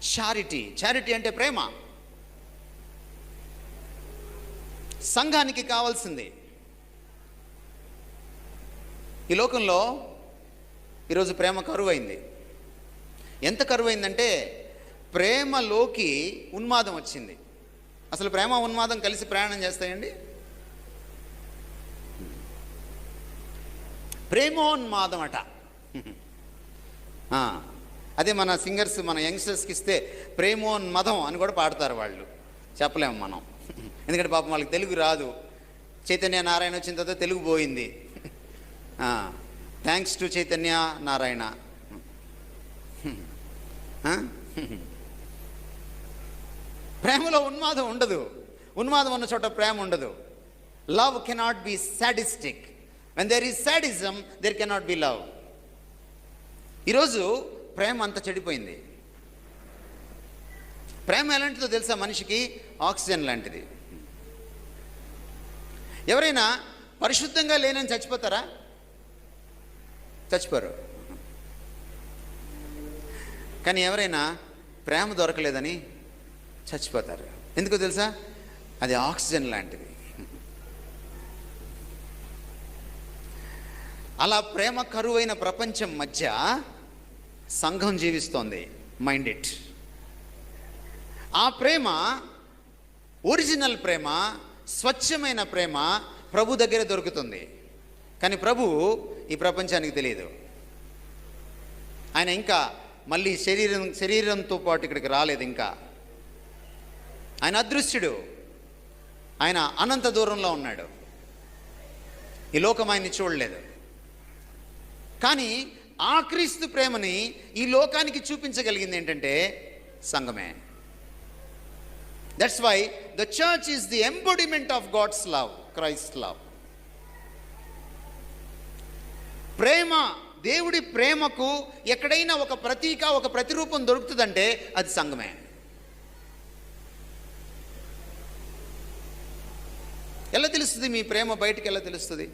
Charity charity అంటే ప్రేమ. సంఘానికి కావాల్సింది. ఈ లోకంలో ఈరోజు ప్రేమ కరువైంది. ఎంత కరువైందంటే ప్రేమలోకి ఉన్మాదం వచ్చింది. అసలు ప్రేమ ఉన్మాదం కలిసి ప్రయాణం చేస్తాయండి? ప్రేమోన్మాదం అట. అదే మన సింగర్స్ మన యంగ్స్టర్స్కి ఇస్తే ప్రేమోన్మదం అని కూడా పాడతారు వాళ్ళు. చెప్పలేము మనం. ఎందుకంటే పాపం వాళ్ళకి తెలుగు రాదు. చైతన్య నారాయణ వచ్చిన తర్వాత తెలుగు పోయింది. Thanks to Chaitanya Narayana. ప్రేమలో ఉన్మాదం ఉండదు. ఉన్మాదం ఉన్న చోట ప్రేమ ఉండదు. Love cannot be sadistic when there is sadism there cannot be love ఈరోజు ప్రేమ అంత చెడిపోయింది. ప్రేమ ఎలాంటిదో తెలుసా మనిషికి? ఆక్సిజన్ లాంటిది. ఎవరైనా పరిశుద్ధంగా లేనని చచ్చిపోతారా? చచ్చిపోరు. కానీ ఎవరైనా ప్రేమ దొరకలేదని చచ్చిపోతారు. ఎందుకో తెలుసా? అది ఆక్సిజన్ లాంటిది. అలా ప్రేమ కరువైన ప్రపంచం మధ్య సంఘం జీవిస్తోంది మైండ్ ఇట్ ఆ ప్రేమ ఒరిజినల్ ప్రేమ స్వచ్ఛమైన ప్రేమ ప్రభు దగ్గర దొరుకుతుంది. కానీ ప్రభు ఈ ప్రపంచానికి తెలియదు. ఆయన ఇంకా మళ్ళీ శరీరం శరీరంతో పాటు ఇక్కడికి రాలేదు ఇంకా. ఆయన అదృశ్యుడు. ఆయన అనంత దూరంలో ఉన్నాడు. ఈ లోకం ఆయన్ని చూడలేదు. కానీ ఆ క్రీస్తు ప్రేమని ఈ లోకానికి చూపించగలిగింది ఏంటంటే సంఘమే. That's why the church is the embodiment of God's love Christ love ప్రేమ దేవుడి ప్రేమకు ఎక్కడైనా ఒక ప్రతీక ఒక ప్రతిరూపం దొరుకుతుందంటే అది సంఘమే. ఎలా తెలుస్తుంది మీ ప్రేమ బయటికి ఎలా తెలుస్తుంది?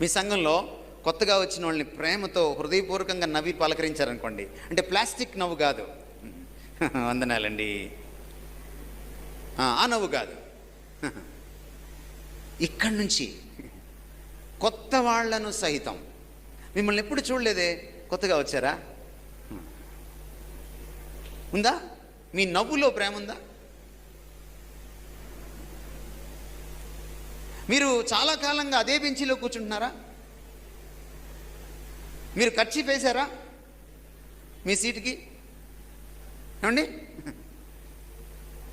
మీ సంఘంలో కొత్తగా వచ్చిన వాళ్ళని ప్రేమతో హృదయపూర్వకంగా నవ్వి పలకరించారనుకోండి. అంటే ప్లాస్టిక్ నవ్వు కాదు. వందనాలండి. ఆ, నవ్వు కాదు. ఇక్కడి నుంచి కొత్త వాళ్ళను సహితం. మిమ్మల్ని ఎప్పుడు చూడలేదే? కొత్తగా వచ్చారా? ఉందా? మీ నవ్వులో ప్రేమ ఉందా? మీరు చాలా కాలంగా అదే బెంచీలో కూర్చుంటున్నారా? మీరు ఖర్చు వేశారా మీ సీటుకి? ఏమండి?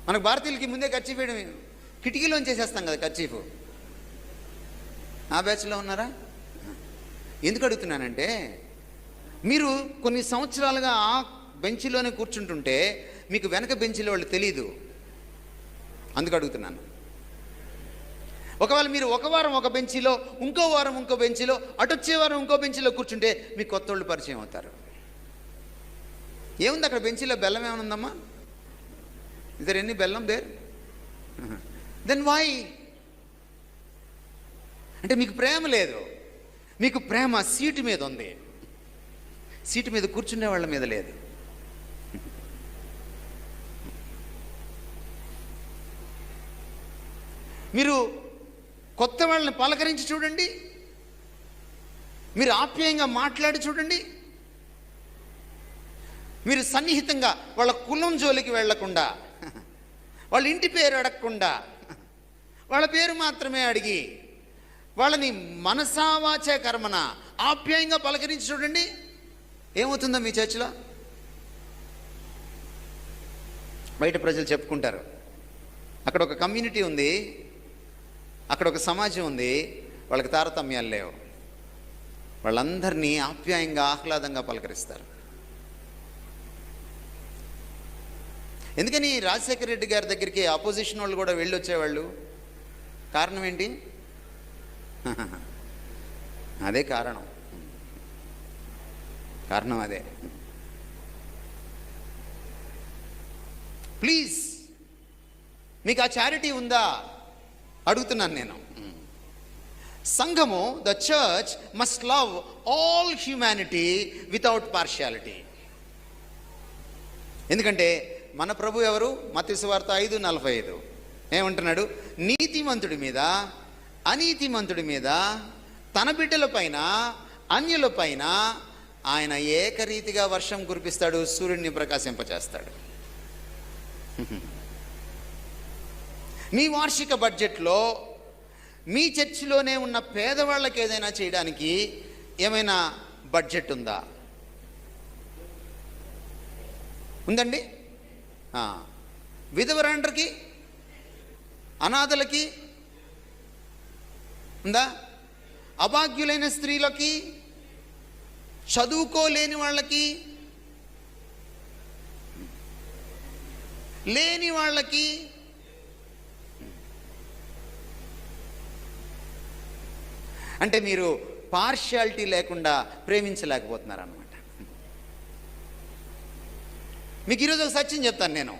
మనకు భారతీయులకి ముందే ఖర్చు వేయడం కిటికీలోంచి చేసేస్తాం కదా ఖర్చీఫ్. ఆ బ్యాచ్లో ఉన్నారా? ఎందుకు అడుగుతున్నానంటే మీరు కొన్ని సంవత్సరాలుగా ఆ బెంచ్లోనే కూర్చుంటుంటే మీకు వెనక బెంచ్లో వాళ్ళు తెలియదు అందుకు అడుగుతున్నాను. ఒకవేళ మీరు ఒక వారం ఒక బెంచీలో ఇంకో వారం ఇంకో బెంచీలో అటు వచ్చే వారం ఇంకో బెంచీలో కూర్చుంటే మీకు కొత్త వాళ్ళు పరిచయం అవుతారు. ఏముంది అక్కడ బెంచీలో బెల్లం ఏమైనా ఉందమ్మా? ఇద్దరు ఎన్ని బెల్లం దేర్ దెన్ వాయ్ అంటే మీకు ప్రేమ లేదు. మీకు ప్రేమ సీటు మీద ఉంది. సీటు మీద కూర్చునే వాళ్ళ మీద లేదు. మీరు కొత్త వాళ్ళని పలకరించి చూడండి. మీరు ఆప్యాయంగా మాట్లాడి చూడండి. మీరు సన్నిహితంగా వాళ్ళ కులం జోలికి వెళ్ళకుండా వాళ్ళ ఇంటి పేరు అడగకుండా వాళ్ళ పేరు మాత్రమే అడిగి వాళ్ళని మనసావాచ కర్మన ఆప్యాయంగా పలకరించి చూడండి. ఏమవుతుందో మీ చర్చిలో? బయట ప్రజలు చెప్పుకుంటారు. అక్కడ ఒక కమ్యూనిటీ ఉంది. అక్కడ ఒక సమాజం ఉంది వాళ్ళకి తారతమ్యాలు లేవు. వాళ్ళందరినీ ఆప్యాయంగా ఆహ్లాదంగా పలకరిస్తారు. ఎందుకని రాజశేఖర రెడ్డి గారి దగ్గరికి ఆపోజిషన్ వాళ్ళు కూడా వెళ్ళి వచ్చేవాళ్ళు కారణం ఏంటి? అదే కారణం. కారణం అదే. ప్లీజ్ మీకు ఆ చారిటీ ఉందా? అడుగుతున్నాను నేను. సంఘము the church must love all humanity without partiality ఎందుకంటే మన ప్రభు ఎవరు? మత్స్యవార్త ఐదు నలభై ఐదు. ఏమంటున్నాడు? నీతిమంతుడి మీద అనీతిమంతుడి మీద తన బిడ్డలపైన అన్యులపైన ఆయన ఏకరీతిగా వర్షం కురిపిస్తాడు సూర్యుడిని ప్రకాశింపచేస్తాడు. మీ వార్షిక బడ్జెట్లో మీ చర్చిలోనే ఉన్న పేదవాళ్ళకి ఏదైనా చేయడానికి ఏమైనా బడ్జెట్ ఉందా? ఉందండి? విధవరాండ్రకి? అనాథలకి? ఉందా? అభాగ్యులైన స్త్రీలకి? చదువుకోలేని వాళ్ళకి? లేని వాళ్ళకి? అంటే మీరు పార్షియాలిటీ లేకుండా ప్రేమించలేకపోతున్నారు అనమాట మీకు ఈరోజు ఒక సత్యం చెప్తాను నేను.